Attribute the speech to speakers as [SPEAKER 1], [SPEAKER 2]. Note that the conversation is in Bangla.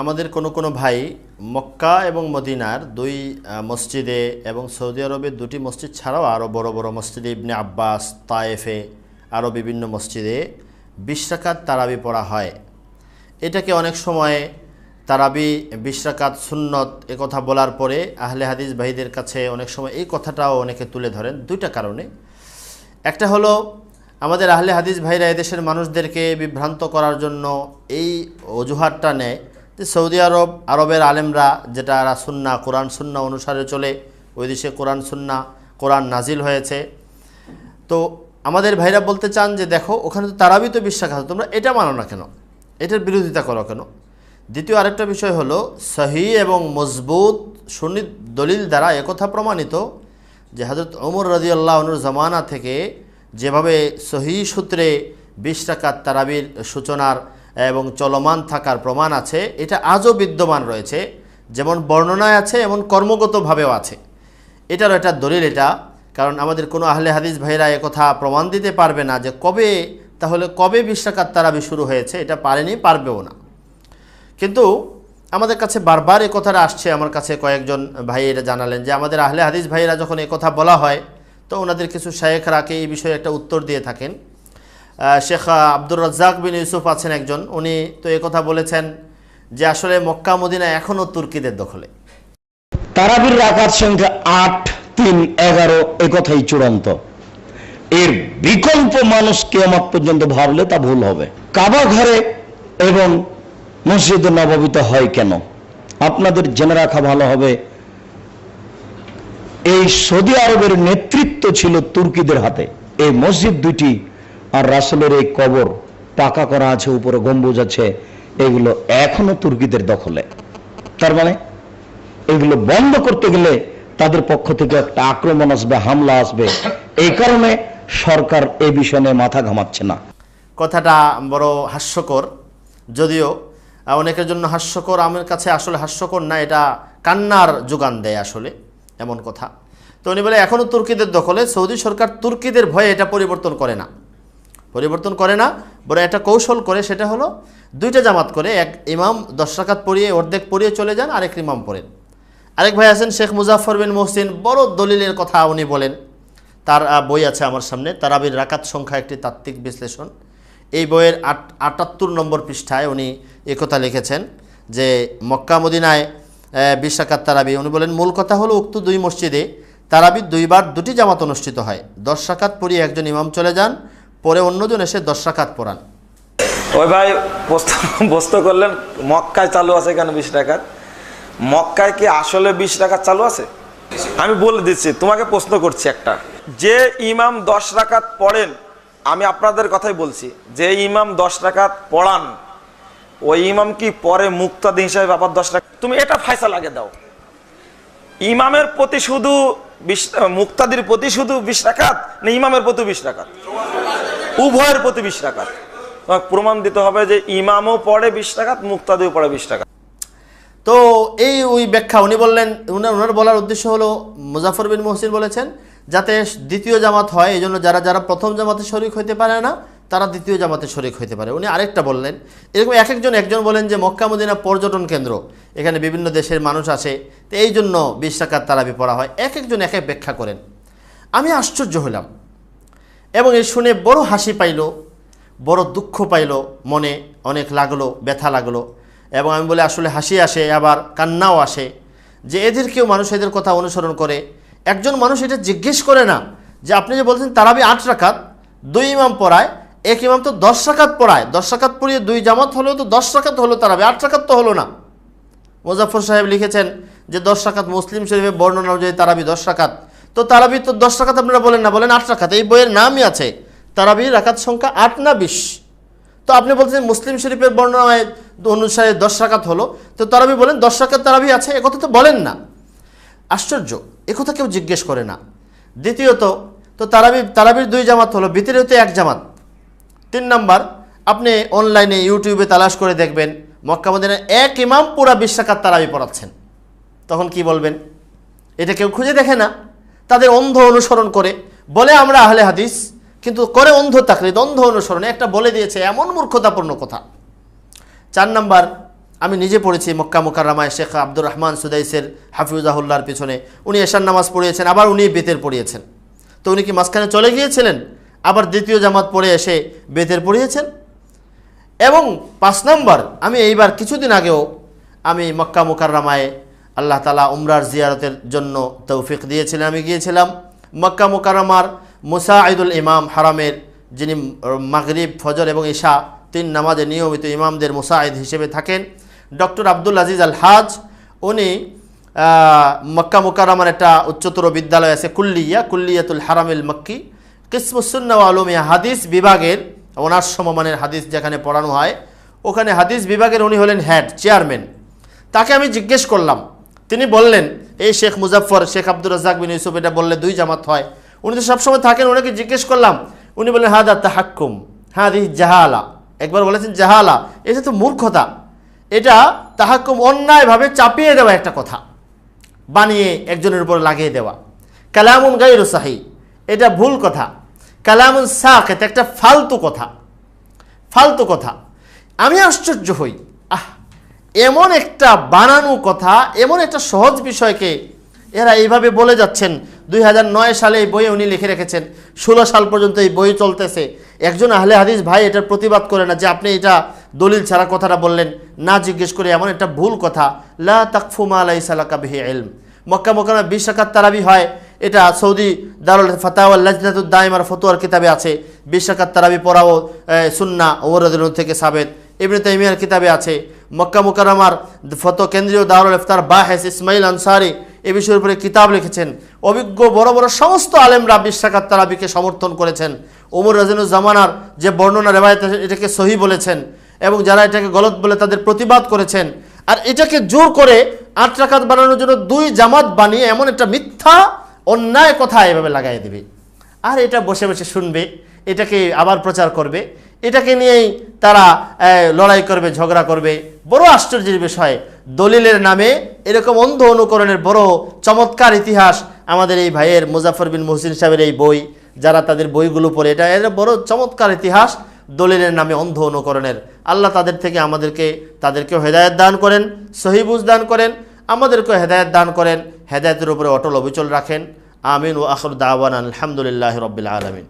[SPEAKER 1] আমাদের কোনো কোনো ভাই মক্কা এবং মদিনার দুই মসজিদে এবং সৌদি আরবের দুটি মসজিদ ছাড়াও আরও বড় বড় মসজিদে ইবনে আব্বাস, তায়েফে আরও বিভিন্ন মসজিদে বিশ তারাবি পড়া হয়। এটাকে অনেক সময় তারাবি বিশ রাকাত সুন্নত এ কথা বলার পরে আহলে হাদিস ভাইদের কাছে অনেক সময় এই কথাটাও অনেকে তুলে ধরেন দুইটা কারণে। একটা হলো, আমাদের আহলে হাদিস ভাইরা এদেশের মানুষদেরকে বিভ্রান্ত করার জন্য এই অজুহাতটা নেয় যে সৌদি আরব, আরবের আলেমরা যেটা এরা সুন্না, কোরআন সুন্না অনুসারে চলে, ওই দেশে কোরআন সুন্না, কোরআন নাজিল হয়েছে। তো আমাদের ভাইরা বলতে চান যে দেখো, ওখানে তো তারাবি তো বিশ্বাস আছে তোমরা এটা মানো না কেন? এটার বিরোধিতা করো কেন? দ্বিতীয় আরেকটা বিষয় হলো, সহি এবং মজবুত সুনিত দলিল দ্বারা একথা প্রমাণিত যে হজরত ওমর রাজি আল্লাহনুর জামানা থেকে যেভাবে সহি সূত্রে বিশ টাকার তারাবির সূচনার এবং চলমান থাকার প্রমাণ আছে, এটা আজও বিদ্যমান রয়েছে। যেমন বর্ণনায় আছে, এমন কর্মগতভাবেও আছে। এটারও একটা দলিল এটা, কারণ আমাদের কোনো আহলে হাদিস ভাইরা একথা প্রমাণ দিতে পারবে না যে কবে তাহলে কবে বিশ তারাবি শুরু হয়েছে এটা পারেনি, পারবেও না। কিন্তু আমাদের কাছে বারবার এ কথাটা আসছে, আমার কাছে কয়েকজন ভাই এটা জানালেন যে আমাদের আহলে হাদিস ভাইয়েরা যখন এ কথা বলা হয়, তো ওনাদের কিছু শায়েখরাকে এই বিষয়ে একটা উত্তর দিয়ে থাকেন। শেখ আব্দুর রাজ্জাক বিন ইউসুফ আছেন একজন, উনি তো এ কথা বলেছেন যে আসলে মক্কা, মদিনা এখনও তুর্কিদের দখলে।
[SPEAKER 2] তারাবির রাকাত সংখ্যা আট, তিন, এগারো, এ কথাই চূড়ান্ত। এর বিকল্প মানুষ কেয়ামত পর্যন্ত ভাবলে তা ভুল হবে। কাবা ঘরে এবং মসজিদে নববিত হয় কেন? আপনাদের জেনে রাখা ভালো হবে, এই সৌদি আরবের নেতৃত্ব ছিল তুর্কিদের হাতে। এই মসজিদ দুটি আর রাসেলের এই কবর পাকা করা আছে, উপরে গম্বুজ আছে, এগুলো এখনও তুর্কিদের দখলে। তার মানে এগুলো বন্ধ করতে গেলে তাদের পক্ষ থেকে একটা আক্রমণ আসবে, হামলা আসবে। এই কারণে সরকার এ বিষয়ে মাথা ঘামাচ্ছে না।
[SPEAKER 1] কথাটা বড় হাস্যকর, যদিও অনেকের জন্য হাস্যকর, আমার কাছে আসলে হাস্যকর না, এটা কান্নার যোগান দেয় আসলে, এমন কথা। তো উনি বলে এখনও তুর্কিদের দখলে, সৌদি সরকার তুর্কিদের ভয়ে এটা পরিবর্তন করে না। পরিবর্তন করে না বড় একটা কৌশল করে, সেটা হলো দুইটা জামাত করে, এক ইমাম দশ রাকাত পড়িয়ে, অর্ধেক পড়িয়ে চলে যান, আরেক ইমাম পড়েন। আরেক ভাই আছেন শেখ মুজাফর বিন মোহসিন, বড় দলিলের কথা উনি বলেন। তার বই আছে আমার সামনে, তারাবির রাকাত সংখ্যা একটি তাত্ত্বিক বিশ্লেষণ। এই বইয়ের আট, আটাত্তর নম্বর পৃষ্ঠায় উনি একথা লিখেছেন যে, মক্কা মদিনায় বিশ তারাবি। উনি বলেন, মূল কথা হলো উক্ত দুই মসজিদে তারাবি দুইবার দুটি জামাত অনুষ্ঠিত হয়। দশ রাকাত পড়িয়ে একজন ইমাম চলে যান, পরে অন্যজন এসে দশ রাকাত পড়ান।
[SPEAKER 3] ওই ভাই প্রশ্ন করলেন, মক্কায় চালু আছে কেন বিশ টাকার মক্কায় কি আসলে বিশ টাকা চালু আছে? আমি বলে দিচ্ছি, তোমাকে প্রশ্ন করছি একটা। যে ইমাম দশ রাকাত পড়েন, আমি আপনাদের কথাই বলছি, যে ইমাম দশ রাকাত পড়ান, ওই ইমাম কি পরে মুক্তাদি হিসাবে আবার দশ টাকা তুমি এটা ফায়সা লাগে দাও। ইমামের প্রতি শুধু বিশ, মুক্তাদির প্রতি শুধু বিশ রাকাত, না ইমামের প্রতি বিশ রাকাত? উভয়ের প্রতি বিশ তোমাকে প্রমাণ দিতে হবে যে ইমামও পড়ে বিশ টাকা মুক্তাদিও পড়ে বিশ টাকা
[SPEAKER 1] তো এই ওই ব্যাখ্যা, উনি বললেন উনার বলার উদ্দেশ্য হলো মুজাফর বিন মহসিন বলেছেন যাতে দ্বিতীয় জামাত হয়, এই জন্য যারা যারা প্রথম জামাতে শরিক হইতে পারে না, তারা দ্বিতীয় জামাতে শরিক হইতে পারে। উনি আরেকটা বললেন, এরকম এক একজন একজন বলেন যে মক্কা মদিনা পর্যটন কেন্দ্র, এখানে বিভিন্ন দেশের মানুষ আসে, তো এই জন্য বিশ টাকার তারাবি পড়া হয়। এক একজন এক এক ব্যাখ্যা করেন। আমি আশ্চর্য হলাম, এবং এই শুনে বড় হাসি পাইল, বড় দুঃখ পাইল, মনে অনেক লাগল, ব্যথা লাগল, এবং আমি বলে, আসলে হাসি আসে, আবার কান্নাও আসে। যে এদের কেউ মানুষ এদের কথা অনুসরণ করে একজন মানুষ এটা জিজ্ঞেস করে না যে আপনি যে বলছেন তারাবি আট রাকাত, দুই ইমাম পড়ায়, এক ইমাম তো দশ রাকাত পড়ায়, দশ রাকাত পড়িয়ে দুই জামাত হলেও তো দশ রাকাত হলো তারাবি, আট রাকাত তো হলো না। মুজাফর সাহেব লিখেছেন যে দশ রাখাত মুসলিম শরীফে বর্ণনা অনুযায়ী তারাবি দশ রাকাত। তো তারাবি তো দশ রাকাত আপনারা বলেন না, বলেন আট রাকাত, এই বইয়ের নামই আছে তারাবি রাকাত সংখ্যা আট না বিশ। তো আপনি বলছেন মুসলিম শরীফের বর্ণনায় অনুসারে দশ রাখাত হলো, তো তারাবি বলেন দশ রাকাত তারাবি আছে একথা তো বলেন না। আশ্চর্য। একথা কেউ জিজ্ঞেস করে না। দ্বিতীয়ত, তো তারাবি, তারাবির দুই জামাত হলো ভিতরে হতে এক জামাত। তিন নাম্বার, আপনি অনলাইনে ইউটিউবে তালাশ করে দেখবেন, মক্কা মদিনার এক ইমাম পুরা বিশ্বকাত তারাবি পড়াচ্ছেন। তখন কি বলবেন? এটা কেউ খুঁজে দেখে না। তাদের অন্ধ অনুসরণ করে, বলে আমরা আহলে হাদিস, কিন্তু করে অন্ধ তাকলিদ, অন্ধ অনুসরণে একটা বলে দিয়েছে এমন মূর্খতাপূর্ণ কথা। চার নাম্বার আমি নিজে পড়েছি মক্কা মোকাররামায় শেখ আব্দুর রহমান সুদাইসের হাফিউজাহুল্লার পিছনে। উনি এশার নামাজ পড়িয়েছেন, আবার উনি বেতের পড়িয়েছেন। তো উনি কি মাঝখানে চলে গিয়েছিলেন? আবার দ্বিতীয় জামাত পড়ে এসে বেতের পড়িয়েছেন? এবং পাঁচ নম্বর, আমি এইবার কিছুদিন আগেও আমি মক্কা মুকাররামায় আল্লাহ তালা উমরার জিয়ারতের জন্য তৌফিক দিয়েছিলেন। আমি গিয়েছিলাম মক্কা মুকাররমার মুসাঈদুল ইমাম হারামের, যিনি মাগরিব, ফজর এবং ঈশা তিন নামাজে নিয়মিত ইমামদের মুসাঈদ হিসেবে থাকেন। ডক্টর আব্দুল আজিজ আল হাজ, উনি মক্কা মুকাররমার একটা উচ্চতর বিদ্যালয় আছে কুল্লিয়া, কুল্লিয়াতুল হারামিল মক্কি। কিসমুসুন্না আলমিয়া হাদিস বিভাগের, ওনার সমমানের হাদিস যেখানে পড়ানো হয়, ওখানে হাদিস বিভাগের উনি হলেন হেড, চেয়ারম্যান। তাকে আমি জিজ্ঞেস করলাম, তিনি বললেন, এই শেখ মুজাফর শেখ আব্দুর রাজাক বিন ইউসুফ, এটা বললে দুই জামাত হয়। উনি তো সবসময় থাকেন, ওনাকে জিজ্ঞেস করলাম, উনি বললেন, হাদা তাহাক্কুম হাদি জাহালা। একবার বলেছেন, জাহালা। এটা তো মূর্খতা। এটা তাহাক্কুম অন্যায়ভাবে চাপিয়ে দেওয়া একটা কথা। বানিয়ে একজনের উপর লাগিয়ে দেওয়া। কালামুন গাইরু সাহি, এটা ভুল কথা। কালামুন সাকেত, একটা ফালতু কথা। ফালতু কথা। আমি আশ্চর্য হই। আহ, এমন একটা বানানো কথা, এমন একটা সহজ বিষয়কে এরা এইভাবে বলে যাচ্ছেন। দুই হাজার নয় সালে এই বইয়ে উনি লিখে রেখেছেন, ষোলো সাল পর্যন্ত এই বই চলতেছে। একজন আহলে হাদিস ভাই এটার প্রতিবাদ করে না যে আপনি এটা দলিল ছাড়া কথাটা বললেন, না জিজ্ঞেস করে এমন একটা ভুল কথা, লা তাকফুমা আলাই বিহি ইলম। মক্কা মক্কামা বিশ রাকাত তারাবি হয়, এটা সৌদি দারুল ফাতাওয়াল লাজনাতুদ ফতোয়ার কিতাবে আছে, বিশ তারাবি পড়াও সুন্না ওমর রাদিয়াল্লাহু থেকে সাবেত। ইবনে তাইমিয়ার কিতাবে আছে, মক্কা মুকাররমার ফতো কেন্দ্রীয় দারুল ইফতার বাহেস ইসমাইল আনসারি এ বিষয়ের উপরে কিতাব লিখেছেন। অভিজ্ঞ বড় বড় সমস্ত আলেমরা বিশ রাকাত তারাবিকে সমর্থন করেছেন। ওমর রাজিনুল জামানার যে বর্ণনা রেবায়ত এটাকে সহি বলেছেন। এবং যারা এটাকে গলত বলে তাদের প্রতিবাদ করেছেন। আর এটাকে জোর করে আট রাকাত বানানোর জন্য দুই জামাত বানিয়ে এমন একটা মিথ্যা, অন্যায় কথা এভাবে লাগাই দেবে। আর এটা বসে বসে শুনবে, এটাকে আবার প্রচার করবে, এটাকে নিয়েই তারা লড়াই করবে, ঝগড়া করবে। বড় আশ্চর্যের বিষয়, দলিলের নামে এরকম অন্ধ অনুকরণের বড় চমৎকার ইতিহাস আমাদের এই ভাইয়ের মুজাফর বিন মহসিন সাহেবের এই বই, যারা তাদের বইগুলো পড়ে, এটা এর বড় চমৎকার ইতিহাস। দলিলের নামে অন্ধ অনুকরণের। আল্লাহ তাদের থেকে আমাদেরকে তাদেরকে হেদায়ত দান করেন সহিবুজ দান করেন আমাদেরকে হেদায়ত দান করেন, হেদায়তের উপরে অটল অবিচল রাখেন। আমিন ও আখর দাওয়ান আলহামদুলিল্লাহ রবিল আলমিন।